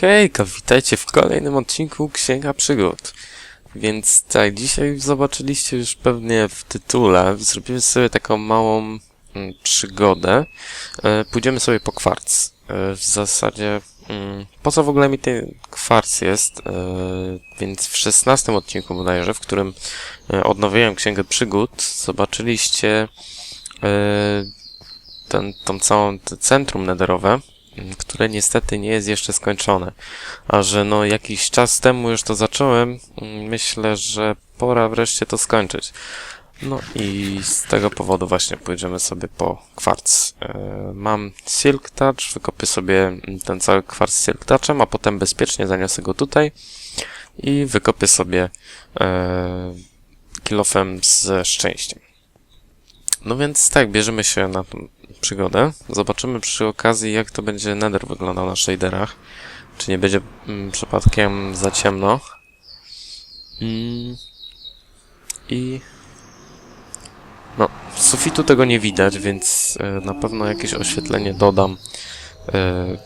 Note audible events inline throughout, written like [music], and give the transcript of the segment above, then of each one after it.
Hejka, witajcie w kolejnym odcinku Księga Przygód. Więc tak, dzisiaj zobaczyliście już pewnie w tytule, zrobimy sobie taką małą mm, przygodę. E, pójdziemy sobie po kwarc. E, w zasadzie, mm, po co w ogóle mi ten kwarc jest? E, więc w szesnastym odcinku bodajże, w którym e, odnowiłem Księgę Przygód, zobaczyliście e, ten, tą całą te centrum nederowe, które niestety nie jest jeszcze skończone. A że no jakiś czas temu już to zacząłem, mm, myślę, że pora wreszcie to skończyć. No i z tego powodu właśnie pójdziemy sobie po kwarc. E, Mam Silk Touch, wykopię sobie mm, ten cały kwarc Silk Touchem, a potem bezpiecznie zaniosę go tutaj i wykopię sobie e, kilofem ze szczęściem. No więc tak, bierzemy się na tą przygodę. Zobaczymy przy okazji, jak to będzie Nether wyglądał na shaderach. Czy nie będzie mm, przypadkiem za ciemno. Mm. I... No, sufitu tego nie widać, więc e, na pewno jakieś oświetlenie dodam e,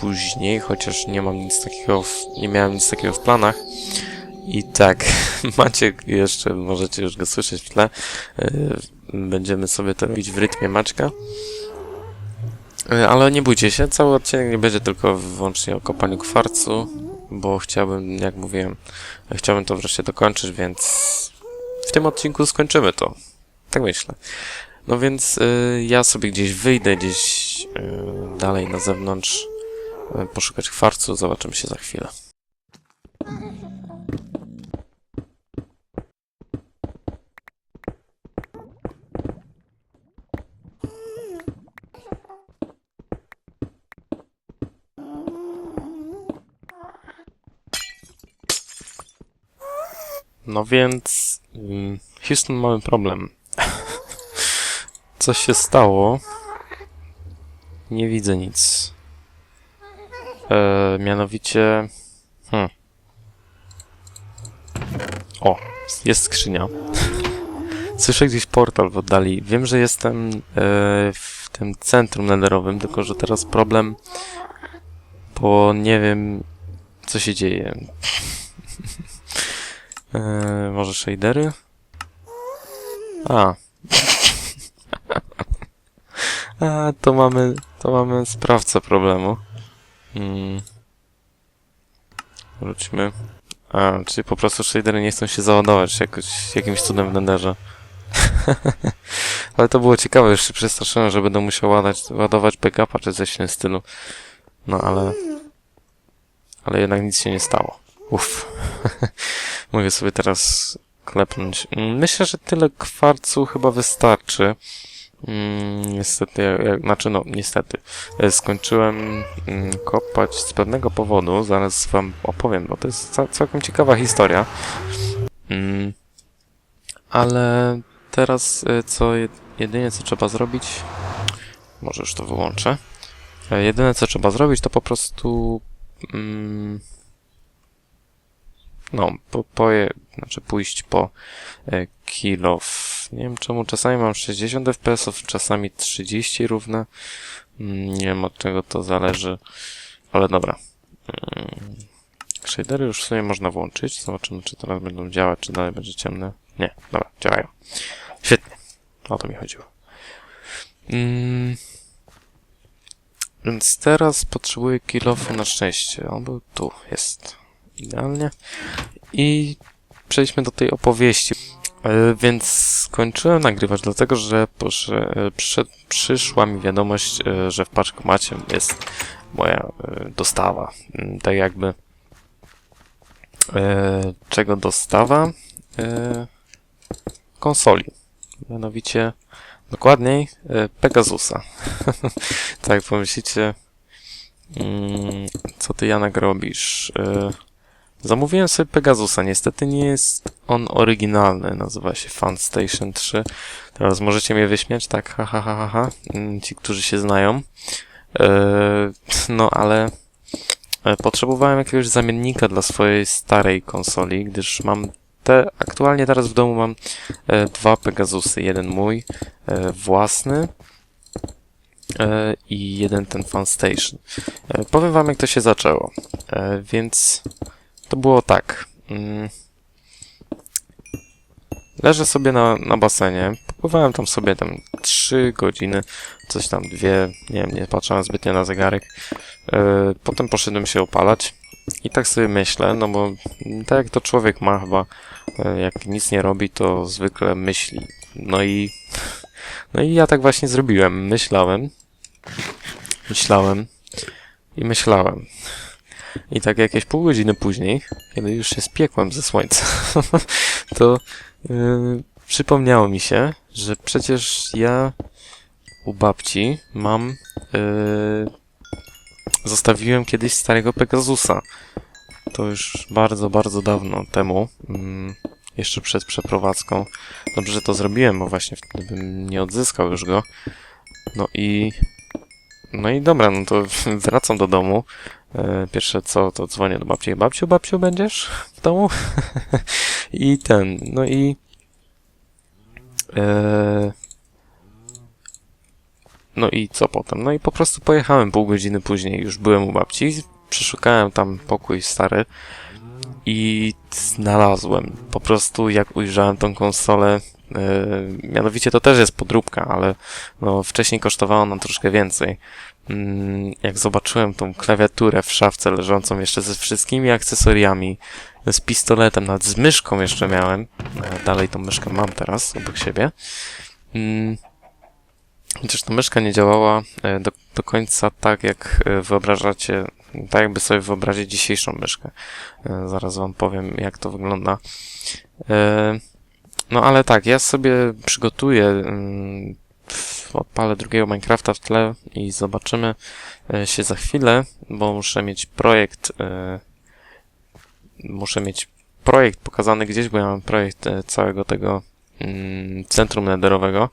później, chociaż nie mam nic takiego, w, nie miałem nic takiego w planach. I tak, [laughs] Maciek jeszcze, możecie już go słyszeć w tle, e, będziemy sobie to robić w rytmie Maćka. E, Ale nie bójcie się, cały odcinek nie będzie tylko wyłącznie o kopaniu kwarcu, bo chciałbym, jak mówiłem, chciałbym to wreszcie dokończyć, więc w tym odcinku skończymy to. Tak myślę. No więc y, ja sobie gdzieś wyjdę, gdzieś y, dalej na zewnątrz, y, poszukać kwarcu, zobaczymy się za chwilę. No więc, ym, Houston, mamy problem. Coś się stało. Nie widzę nic. E, mianowicie. Hmm. O, jest skrzynia. [laughs] Słyszę gdzieś portal w oddali. Wiem, że jestem e, w tym centrum netherowym, tylko że teraz problem, bo nie wiem, co się dzieje. [laughs] e, może shadery? A. [laughs] A, to mamy, to mamy sprawcę problemu. Hmm. Wróćmy. A, czyli po prostu shadery nie chcą się załadować jakoś, jakimś cudem w Netherze. [laughs] Ale to było ciekawe, już się przestraszyłem, że będę musiał ładać, ładować backupa czy coś w tym stylu. No ale... Ale jednak nic się nie stało. Uff. [laughs] Mogę sobie teraz klepnąć. Mm, Myślę, że tyle kwarcu chyba wystarczy. Mm, Niestety, jak- jak, znaczy no, niestety. E, Skończyłem mm, kopać z pewnego powodu. Zaraz wam opowiem, bo to jest ca- całkiem ciekawa historia. Mm, Ale teraz e, co jed- jedynie co trzeba zrobić, może już to wyłączę. E, Jedyne co trzeba zrobić to po prostu mm, no, po, poje, znaczy pójść po e, kill off. Nie wiem czemu czasami mam 60 fps, czasami 30 równe. Mm, Nie wiem od czego to zależy, ale dobra. Mm, Shadery już w sumie można włączyć. Zobaczymy, czy teraz będą działać, czy dalej będzie ciemne. Nie, dobra, działają. Świetnie. O to mi chodziło. Mm. Więc teraz potrzebuję kilofu na szczęście. On był tu, jest. Idealnie. I przejdźmy do tej opowieści. E, Więc skończyłem nagrywać, dlatego że e, przyszedł, przyszła mi wiadomość, e, że w paczkomacie jest moja dostawa. Mm, Tak jakby. Czego dostawa? Konsoli. Mianowicie, dokładniej, Pegasusa. [laughs] tak, pomyślicie, mm, co ty Janek robisz? Zamówiłem sobie Pegasusa. Niestety nie jest on oryginalny. Nazywa się Fun Station 3. Teraz możecie mnie wyśmiać, tak? Ha, ha, ha, ha, ha. Mm, Ci, którzy się znają. Eee, no, ale e, potrzebowałem jakiegoś zamiennika dla swojej starej konsoli, gdyż mam te, aktualnie teraz w domu mam e, dwa Pegasusy. Jeden mój e, własny e, i jeden ten Fun Station. E, powiem wam, jak to się zaczęło. E, więc to było tak. Mm, leżę sobie na, na basenie. Popływałem tam sobie tam 3 godziny, coś tam dwie, nie wiem, nie patrzyłem zbytnio na zegarek. E, potem poszedłem się opalać. I tak sobie myślę, no bo tak jak to człowiek ma chyba, e, jak nic nie robi, to zwykle myśli. No i, [laughs] no i ja tak właśnie zrobiłem. Myślałem, myślałem i myślałem. I tak jakieś pół godziny później, kiedy już się spiekłem ze słońca, [laughs] to yy, przypomniało mi się, że przecież ja u babci mam yy, zostawiłem kiedyś starego Pegasusa. To już bardzo, bardzo dawno temu. Mm, jeszcze przed przeprowadzką. Dobrze, że to zrobiłem, bo właśnie wtedy bym nie odzyskał już go. No i... No i dobra, no to [laughs] wracam do domu. E, Pierwsze co, to dzwonię do babci. Babciu, babciu, będziesz w domu? [laughs] I ten, no i... E, no i co potem? No i po prostu pojechałem pół godziny później, już byłem u babci, przeszukałem tam pokój stary i znalazłem. Po prostu jak ujrzałem tą konsolę, yy, mianowicie to też jest podróbka, ale no, wcześniej kosztowała ona troszkę więcej. Mm, jak zobaczyłem tą klawiaturę w szafce leżącą jeszcze ze wszystkimi akcesoriami, z pistoletem, nawet z myszką jeszcze miałem, e, dalej tą myszkę mam teraz obok siebie, mm, Chociaż ta myszka nie działała e, do, do końca tak, jak e, wyobrażacie, tak jakby sobie wyobrazić dzisiejszą myszkę. E, Zaraz wam powiem, jak to wygląda. No ale tak, ja sobie przygotuję, mm, odpalę drugiego Minecrafta w tle i zobaczymy e, się za chwilę, bo muszę mieć projekt, e, muszę mieć projekt pokazany gdzieś, bo ja mam projekt e, całego tego mm, centrum netherowego.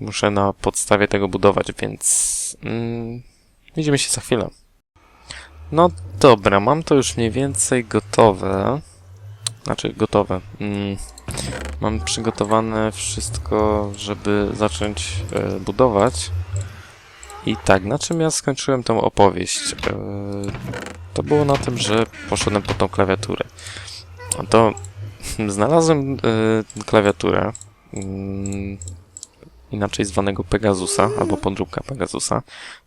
Muszę na podstawie tego budować, więc mm, widzimy się za chwilę. No dobra, mam to już mniej więcej gotowe. Znaczy gotowe. Mm, mam przygotowane wszystko, żeby zacząć e, budować. I tak, na czym ja skończyłem tą opowieść? E, to było na tym, że poszedłem po tą klawiaturę. To [laughs] znalazłem e, klawiaturę. Mm, inaczej zwanego Pegasusa, albo podróbka Pegasusa.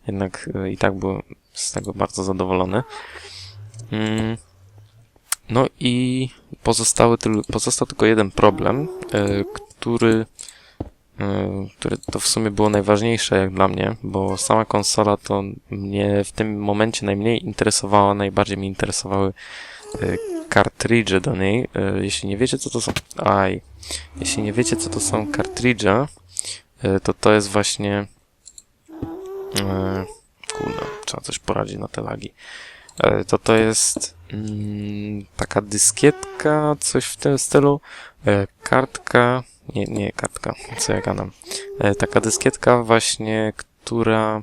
Jednak e, i tak byłem z tego bardzo zadowolony. Mm, No i pozostały pozostał tylko jeden problem, e, który, e, który to w sumie było najważniejsze jak dla mnie, bo sama konsola to mnie w tym momencie najmniej interesowała, najbardziej mnie interesowały e, kartridże do niej. Jeśli nie wiecie co to są... Aj. Jeśli nie wiecie co to są kartridże, to to jest właśnie kurde, trzeba coś poradzić na te lagi. E, to to jest mm, taka dyskietka, coś w tym stylu, e, kartka, nie, nie kartka, co ja gadam, e, taka dyskietka właśnie, która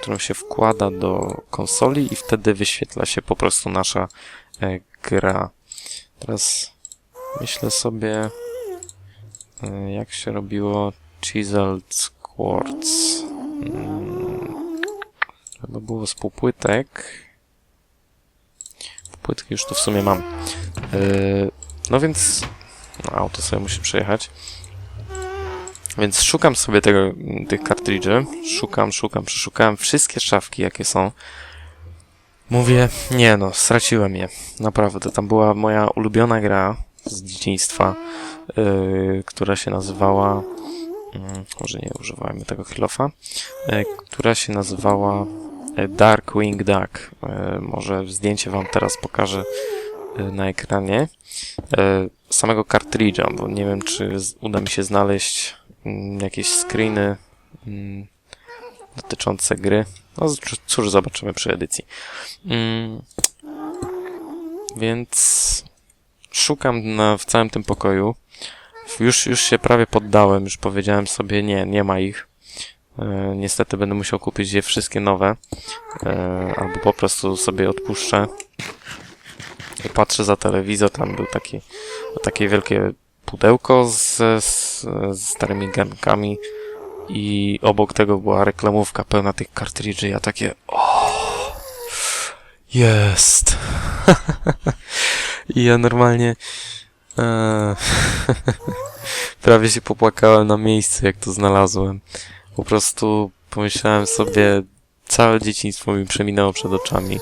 którą się wkłada do konsoli i wtedy wyświetla się po prostu nasza gra. Teraz myślę sobie, jak się robiło Chiseled Quartz. Hmm. Chyba było z półpłytek. Płytki już tu w sumie mam. Yy, no więc... No, auto sobie musi przejechać. Więc szukam sobie tego, tych kartridży. Szukam, szukam, przeszukałem wszystkie szafki, jakie są. Mówię, nie no, straciłem je. Naprawdę, tam była moja ulubiona gra z dzieciństwa, yy, która się nazywała Mm, może nie używajmy tego chwilofa, e, która się nazywała Darkwing Duck. E, Może zdjęcie wam teraz pokażę e, na ekranie. E, Samego kartridża, bo nie wiem, czy uda mi się znaleźć mm, jakieś screeny mm, dotyczące gry. No cóż- cóż, zobaczymy przy edycji. Mm, Więc szukam na, w całym tym pokoju. Już, już się prawie poddałem, już powiedziałem sobie, nie, nie ma ich. E, niestety będę musiał kupić je wszystkie nowe. E, albo po prostu sobie odpuszczę. I patrzę za telewizor, tam był taki, takie wielkie pudełko z, z, z starymi gankami. i obok tego była reklamówka pełna tych kartridży. Ja takie o jest. [laughs] I ja normalnie e, [laughs] prawie się popłakałem na miejscu, jak to znalazłem. Po prostu pomyślałem sobie, całe dzieciństwo mi przeminęło przed oczami.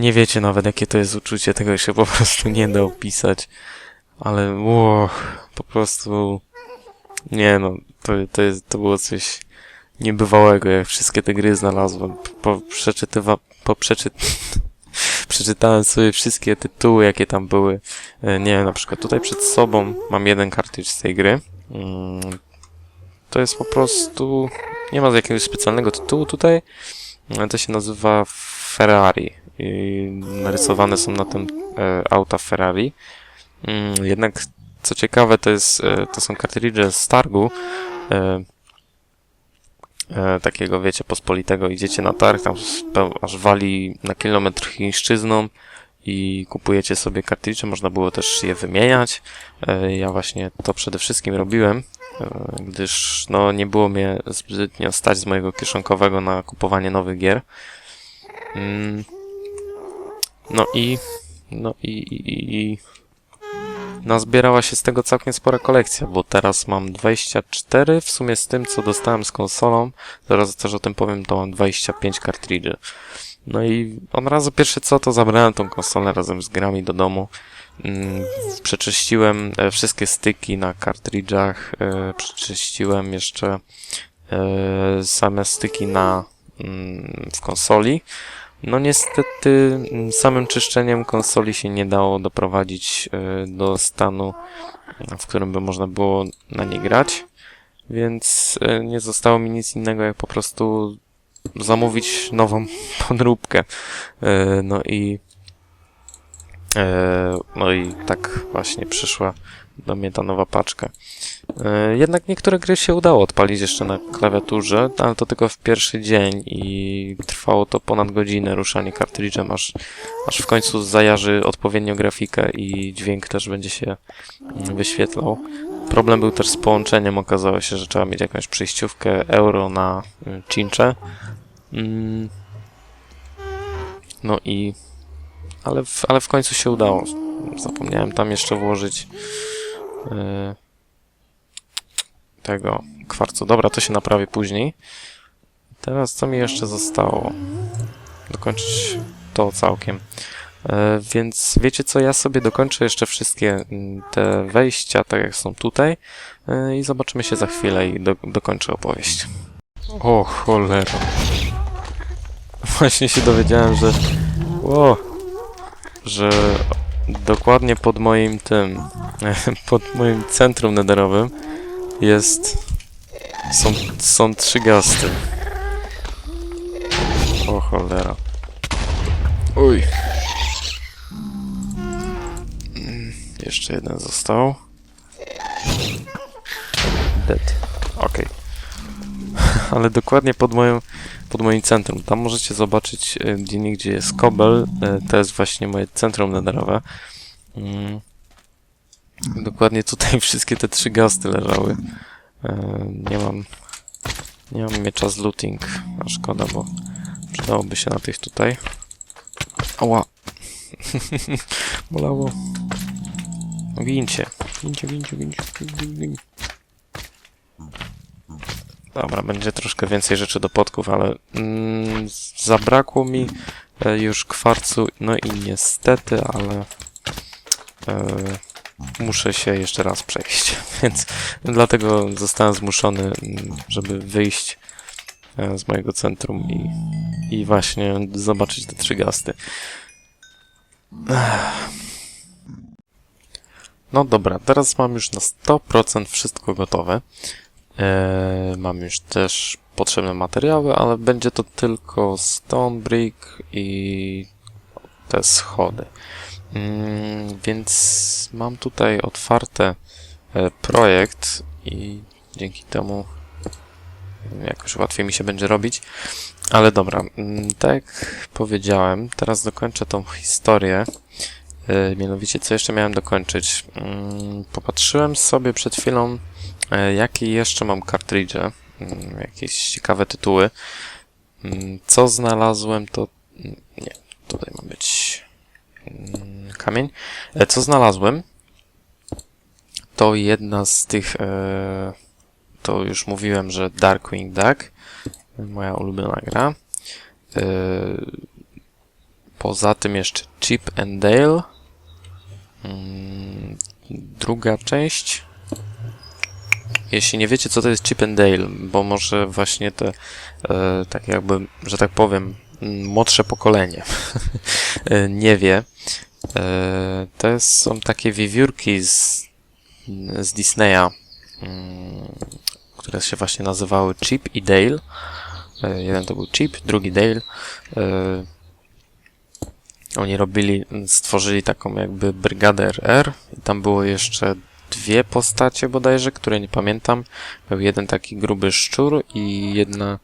Nie wiecie nawet, jakie to jest uczucie, tego się po prostu nie da opisać. Ale ło, po prostu nie no, to, to, jest, to było coś niebywałego, jak wszystkie te gry znalazłem. Po, przeczytywa, po przeczyt... [laughs] przeczytałem sobie wszystkie tytuły, jakie tam były. E, Nie wiem, na przykład tutaj przed sobą mam jeden kartridż z tej gry. To jest po prostu... Nie ma jakiegoś specjalnego tytułu tutaj. To się nazywa Ferrari. I narysowane są na tym e, auta Ferrari. Mm, Jednak co ciekawe, to, jest, e, to są kartridże z targu. E, e, takiego, wiecie, pospolitego. Idziecie na targ, tam aż wali na kilometr chińszczyzną i kupujecie sobie kartridże. Można było też je wymieniać. E, ja właśnie to przede wszystkim robiłem, gdyż no, nie było mnie zbytnio stać z mojego kieszonkowego na kupowanie nowych gier. Mm. No i no i, i, i, i nazbierała się z tego całkiem spora kolekcja, bo teraz mam 24, w sumie z tym, co dostałem z konsolą, zaraz też o tym powiem, to mam 25 kartridży. No i od razu pierwsze co, to zabrałem tą konsolę razem z grami do domu. Mm, Przeczyściłem e, wszystkie styki na kartridżach, e, przeczyściłem jeszcze e, same styki na, mm, w konsoli. No niestety mm, samym czyszczeniem konsoli się nie dało doprowadzić do stanu, w którym by można było na nie grać, więc nie zostało mi nic innego jak po prostu zamówić nową [laughs] podróbkę. No i no i tak właśnie przyszła do mnie ta nowa paczka. E, Jednak niektóre gry się udało odpalić jeszcze na klawiaturze, ale to tylko w pierwszy dzień i trwało to ponad godzinę ruszanie kartridżem, aż, aż w końcu zajarzy odpowiednio grafikę i dźwięk też będzie się mm, wyświetlał. Problem był też z połączeniem, okazało się, że trzeba mieć jakąś przejściówkę euro na y, Cincze. Mm. No i... Ale w, ale w końcu się udało. Zapomniałem tam jeszcze włożyć y, tego kwarcu. Dobra, to się naprawię później. Teraz co mi jeszcze zostało? Dokończyć to całkiem. E, więc wiecie co, ja sobie dokończę jeszcze wszystkie mm, te wejścia, tak jak są tutaj e, i zobaczymy się za chwilę i do, dokończę opowieść. O cholera. [laughs] Właśnie się dowiedziałem, że... O, że dokładnie pod moim tym, [laughs] pod moim centrum nederowym jest... Są, są trzy gasty. O cholera. Uj. Mm, Jeszcze jeden został. Dead. Okej. [laughs] Ale dokładnie pod moją, pod moim centrum. Tam możecie zobaczyć e, gdzie niegdzie jest kobel. E, To jest właśnie moje centrum nederowe. Mm. Dokładnie tutaj [laughs] wszystkie te trzy gasty leżały. E, Nie mam... Nie mam miecza z looting. A szkoda, bo przydałoby się na tych tutaj. Ała. [laughs] Bolało. Gincie. Gincie, gincie, gincie, gincie. Dobra, będzie troszkę więcej rzeczy do podków, ale mm, zabrakło mi e, już kwarcu, no i niestety, ale e, muszę się jeszcze raz przejść, [laughs] więc dlatego zostałem zmuszony, mm, żeby wyjść e, z mojego centrum i, i właśnie zobaczyć te trzy gasty. No dobra, teraz mam już na 100% wszystko gotowe. Eee, mam już też potrzebne materiały, ale będzie to tylko stone brick i te schody. Mm, więc mam tutaj otwarte e, projekt i dzięki temu jakoś łatwiej mi się będzie robić. Ale dobra, mm, tak jak powiedziałem, teraz dokończę tą historię. Yy, mianowicie, co jeszcze miałem dokończyć? Mm, Popatrzyłem sobie przed chwilą e, jakie jeszcze mam kartridże, mm, jakieś ciekawe tytuły. Mm, Co znalazłem, to... Nie, tutaj ma być mm, kamień. E, Co znalazłem, to jedna z tych... E, to już mówiłem, że Darkwing Duck, moja ulubiona gra. E, poza tym jeszcze Chip and Dale. Druga część. Jeśli nie wiecie, co to jest Chip and Dale, bo może właśnie te, e, tak jakby, że tak powiem, młodsze pokolenie [laughs] e, nie wie, e, to są takie wiewiórki z, z Disneya, mm, które się właśnie nazywały Chip i Dale. E, jeden to był Chip, drugi Dale. E, oni robili, stworzyli taką jakby brygadę RR i tam było jeszcze dwie postacie bodajże, które nie pamiętam. Był jeden taki gruby szczur i jedna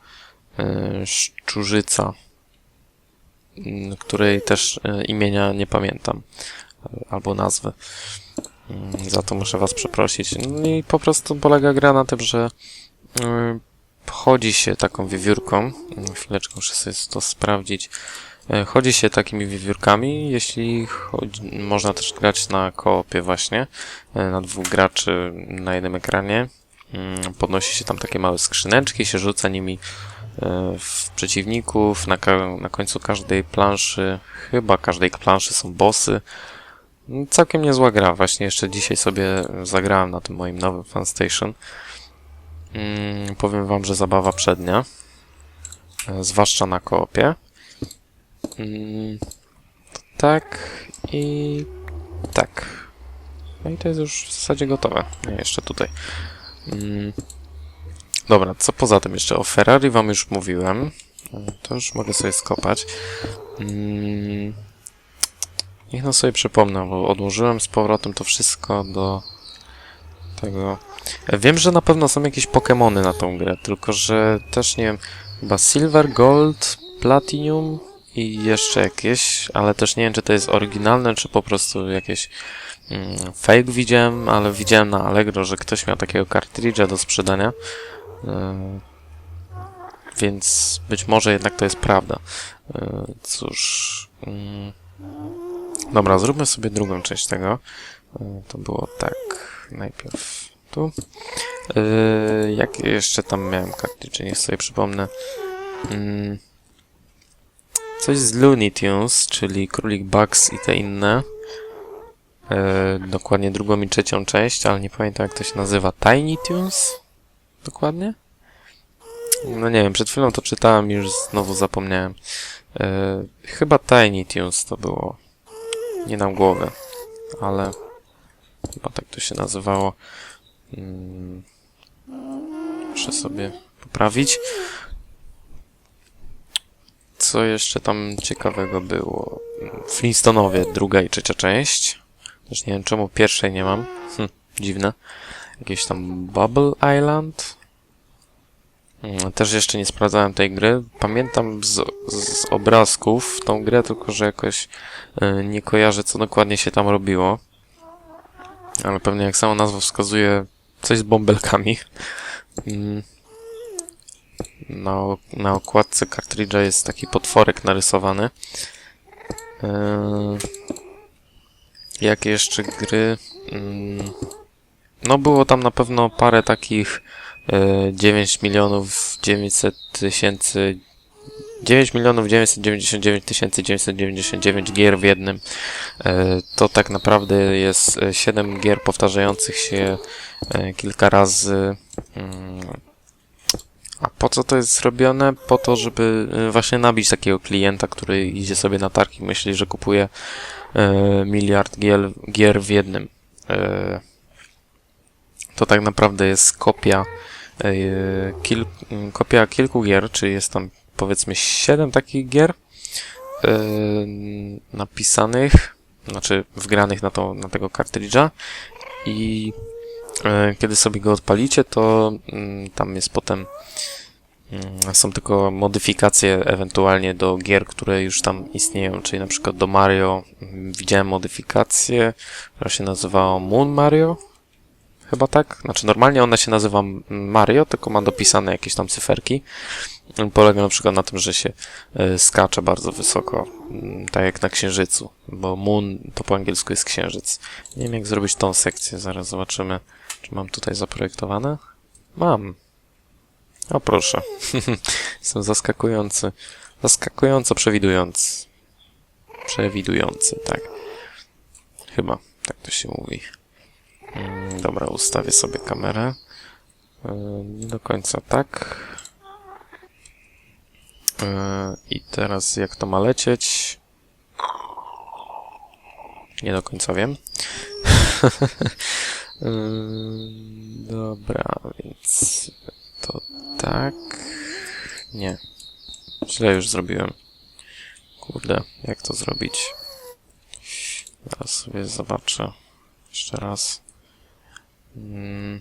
e, szczurzyca, m, której też e, imienia nie pamiętam. Albo nazwy. Mm, Za to muszę was przeprosić. No i po prostu polega gra na tym, że e, chodzi się taką wiewiórką. Chwileczkę muszę sobie to sprawdzić. E, Chodzi się takimi wiewiórkami, jeśli chodzi, można też grać na koopie właśnie, e, na dwóch graczy na jednym ekranie. Mm, Podnosi się tam takie małe skrzyneczki, się rzuca nimi e, w przeciwników, na, na końcu każdej planszy, chyba każdej planszy są bossy. Mm, Całkiem niezła gra, właśnie jeszcze dzisiaj sobie zagrałem na tym moim nowym fanstation. Mm, Powiem wam, że zabawa przednia, zwłaszcza na koopie. Mm, tak i tak. No i to jest już w zasadzie gotowe. Nie, jeszcze tutaj. Mm, dobra, co poza tym jeszcze? O Ferrari wam już mówiłem. To już mogę sobie skopać. Mm, niech no sobie przypomnę, bo odłożyłem z powrotem to wszystko do tego. Wiem, że na pewno są jakieś Pokémony na tą grę, tylko że też nie wiem, chyba Silver, Gold, Platinum i jeszcze jakieś, ale też nie wiem, czy to jest oryginalne, czy po prostu jakieś mm, fake widziałem, ale widziałem na Allegro, że ktoś miał takiego kartridża do sprzedania. E, więc być może jednak to jest prawda. E, cóż. Mm, dobra, zróbmy sobie drugą część tego. E, to było tak. Najpierw tu. E, jak jeszcze tam miałem kartridże, niech sobie przypomnę. Mm, Coś z Looney Tunes, czyli Królik Bugs i te inne. E, dokładnie drugą i trzecią część, ale nie pamiętam jak to się nazywa. Tiny Tunes? Dokładnie? No nie wiem, przed chwilą to czytałem i już znowu zapomniałem. E, chyba Tiny Tunes to było. Nie nam głowy, ale chyba tak to się nazywało. Mm, muszę sobie poprawić. Co jeszcze tam ciekawego było? Flintstonowie, druga i trzecia część. Też nie wiem czemu pierwszej nie mam. Hm, dziwne. Jakieś tam Bubble Island. Mm, Też jeszcze nie sprawdzałem tej gry. Pamiętam z, z obrazków tą grę, tylko że jakoś y, nie kojarzę, co dokładnie się tam robiło. Ale pewnie jak sama nazwa wskazuje, coś z bąbelkami. Na, na okładce kartridża jest taki potworek narysowany. Eee, jakie jeszcze gry? Mm, no było tam na pewno parę takich e, 9 milionów 900 tysięcy 9 milionów 999 tysięcy 999 gier w jednym. E, To tak naprawdę jest e, 7 gier powtarzających się e, kilka razy. Po co to jest zrobione? Po to, żeby y, właśnie nabić takiego klienta, który idzie sobie na targ i myśli, że kupuje e, miliard gier, gier w jednym. E, to tak naprawdę jest kopia, e, kil, kopia kilku gier, czy jest tam powiedzmy 7 takich gier e, napisanych, znaczy wgranych na, to, na tego kartridża i kiedy sobie go odpalicie, to mm, tam jest potem Są tylko modyfikacje ewentualnie do gier, które już tam istnieją, czyli na przykład do Mario mm, widziałem modyfikację, która się nazywała Moon Mario, chyba tak. Znaczy normalnie ona się nazywa Mario, tylko ma dopisane jakieś tam cyferki. Polega na przykład na tym, że się e, skacze bardzo wysoko, mm, tak jak na księżycu, bo moon to po angielsku jest księżyc. Nie wiem jak zrobić tą sekcję, zaraz zobaczymy, czy mam tutaj zaprojektowane. Mam. O proszę. [laughs] Jestem zaskakujący. Zaskakująco przewidujący. Przewidujący, tak. Chyba, tak to się mówi. Mm, Dobra, ustawię sobie kamerę. Nie do końca tak. Yy, I teraz jak to ma lecieć? Nie do końca wiem. [laughs] Dobra, więc to tak. Nie. Źle już zrobiłem. Kurde, jak to zrobić? Zaraz sobie zobaczę. Jeszcze raz. Mm.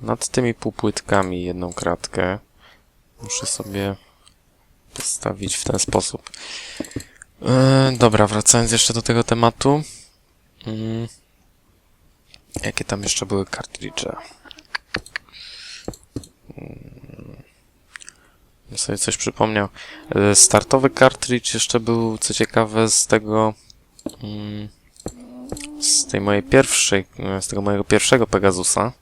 Nad tymi półpłytkami jedną kratkę muszę sobie postawić w ten sposób. Yy, dobra, wracając jeszcze do tego tematu. Mm. Jakie tam jeszcze były kartridże? Sobie coś przypomniał. E, Startowy kartridż jeszcze był, co ciekawe, z tego mm, z tej mojej pierwszej, e, z tego mojego pierwszego Pegasusa.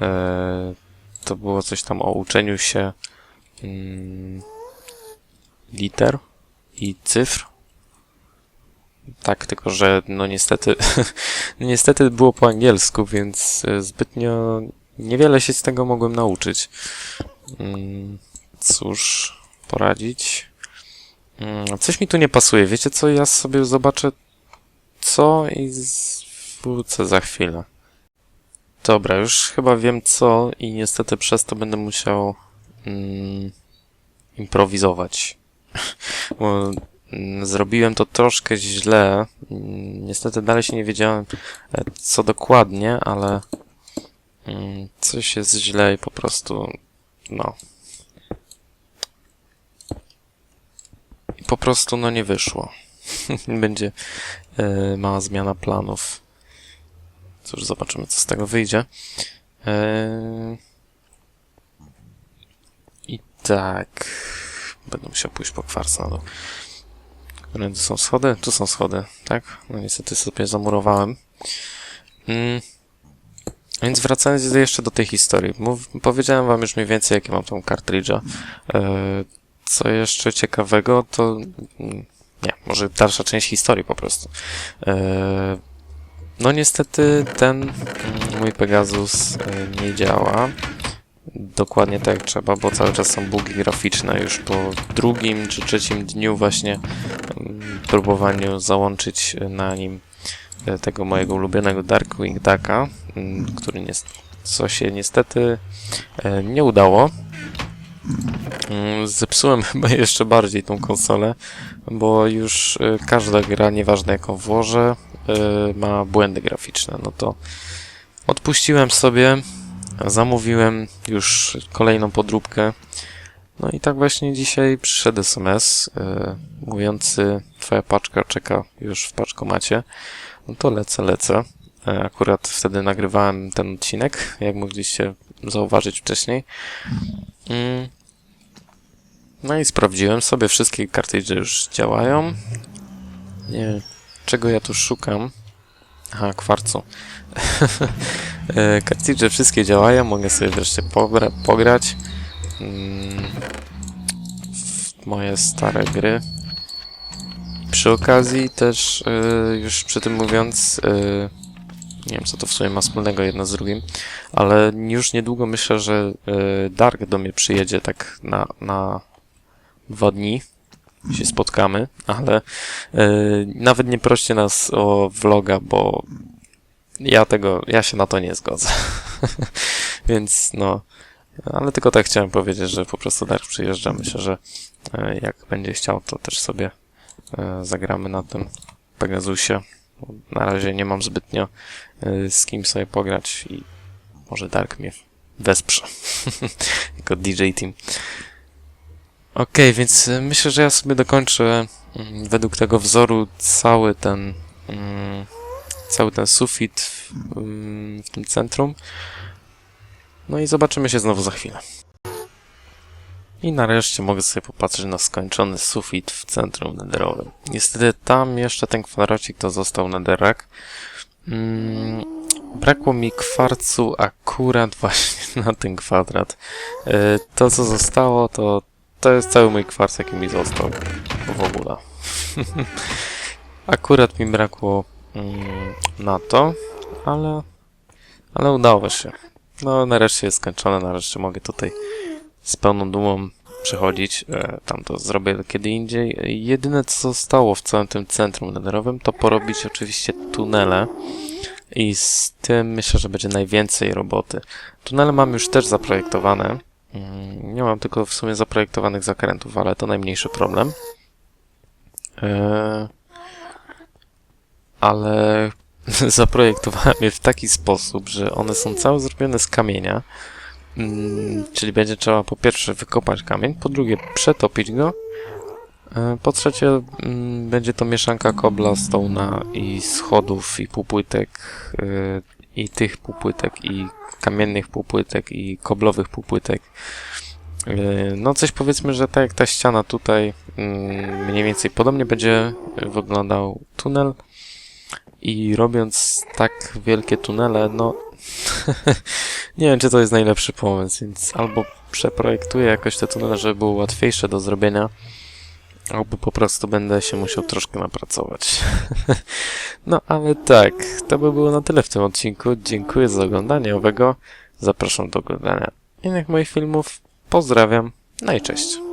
E, To było coś tam o uczeniu się mm, liter i cyfr. Tak, tylko że no niestety, [laughs] niestety było po angielsku, więc zbytnio niewiele się z tego mogłem nauczyć. Mm, Cóż, poradzić. Mm, Coś mi tu nie pasuje. Wiecie co? Ja sobie zobaczę co i wrócę za chwilę. Dobra, już chyba wiem co i niestety przez to będę musiał mm, improwizować. [laughs] Bo mm, zrobiłem to troszkę źle. Niestety dalej się nie wiedziałem e, co dokładnie, ale coś jest źle i po prostu no, I po prostu no nie wyszło. [laughs] Będzie e, mała zmiana planów. Cóż, zobaczymy co z tego wyjdzie. E, I tak. Będę musiał pójść po kwarc na dół. Które tu są schody? Tu są schody, tak? No niestety sobie zamurowałem. Mm. Więc wracając jeszcze do tej historii. Mów, powiedziałem wam już mniej więcej, jakie mam tą kartridża. E, co jeszcze ciekawego, to mm, nie, może dalsza część historii po prostu. E, No niestety ten mm, mój Pegasus e, nie działa dokładnie tak jak trzeba, bo cały czas są bugi graficzne. Już po drugim czy trzecim dniu właśnie mm, próbowaniu załączyć na nim tego mojego ulubionego Darkwing Ducka, który nie, co się niestety e, nie udało. Mm, Zepsułem [laughs] chyba jeszcze bardziej tą konsolę, bo już y, każda gra, nieważne jaką włożę, y, ma błędy graficzne. No to odpuściłem sobie, zamówiłem już kolejną podróbkę. No i tak właśnie dzisiaj przyszedł SMS mówiący, twoja paczka czeka już w paczkomacie. No to lecę, lecę. E, Akurat wtedy nagrywałem ten odcinek, jak mogliście zauważyć wcześniej. Mm. No i sprawdziłem sobie, wszystkie kartridże już działają. Nie czego ja tu szukam. Aha, kwarcu. [laughs] E, kartridże wszystkie działają, mogę sobie wreszcie pogra pograć. Mm, w moje stare gry. Przy okazji też, e, już przy tym mówiąc, nie wiem co to w sumie ma wspólnego jedno z drugim, ale już niedługo myślę, że e, Dark do mnie przyjedzie tak na, na dwa dni się spotkamy, ale e, nawet nie proście nas o vloga, bo ja tego, ja się na to nie zgodzę. [laughs] Więc no, ale tylko tak chciałem powiedzieć, że po prostu Dark przyjeżdża. Myślę, że e, jak będzie chciał, to też sobie zagramy na tym Pegasusie. Na razie nie mam zbytnio z kim sobie pograć i może Dark mnie wesprze [laughs] jako DJ Team. Okej, więc y, myślę, że ja sobie dokończę mm, według tego wzoru cały ten mm, cały ten sufit w, ym, w tym centrum. No i zobaczymy się znowu za chwilę. I nareszcie mogę sobie popatrzeć na skończony sufit w centrum netherowym. Niestety tam jeszcze ten kwadracik to został netherrack. Mm, brakło mi kwarcu akurat [laughs] właśnie na ten kwadrat. E, To co zostało to to jest cały mój kwarc jaki mi został w ogóle. [laughs] akurat mi brakło mm, na to, ale ale udało się. No nareszcie jest skończone, nareszcie mogę tutaj z pełną dumą przechodzić. E, Tam to zrobię kiedy indziej. Jedyne co zostało w całym tym centrum netherowym to porobić oczywiście tunele. I z tym myślę, że będzie najwięcej roboty. Tunele mam już też zaprojektowane. Mm, Nie mam tylko w sumie zaprojektowanych zakrętów, ale to najmniejszy problem. E, Ale [laughs] zaprojektowałem je w taki sposób, że one są całe zrobione z kamienia. Mm, Czyli będzie trzeba po pierwsze wykopać kamień, po drugie przetopić go, e, po trzecie mm, będzie to mieszanka kobla, stołna i schodów i półpłytek e, i tych półpłytek i kamiennych półpłytek i koblowych półpłytek. E, No coś powiedzmy, że tak jak ta ściana tutaj mm, mniej więcej podobnie będzie wyglądał tunel i robiąc tak wielkie tunele, no [laughs] nie wiem, czy to jest najlepszy pomysł, więc albo przeprojektuję jakoś te tunele, żeby były łatwiejsze do zrobienia, albo po prostu będę się musiał troszkę napracować. [laughs] no ale tak, to by było na tyle w tym odcinku. Dziękuję za oglądanie owego. Zapraszam do oglądania innych moich filmów. Pozdrawiam. No i cześć.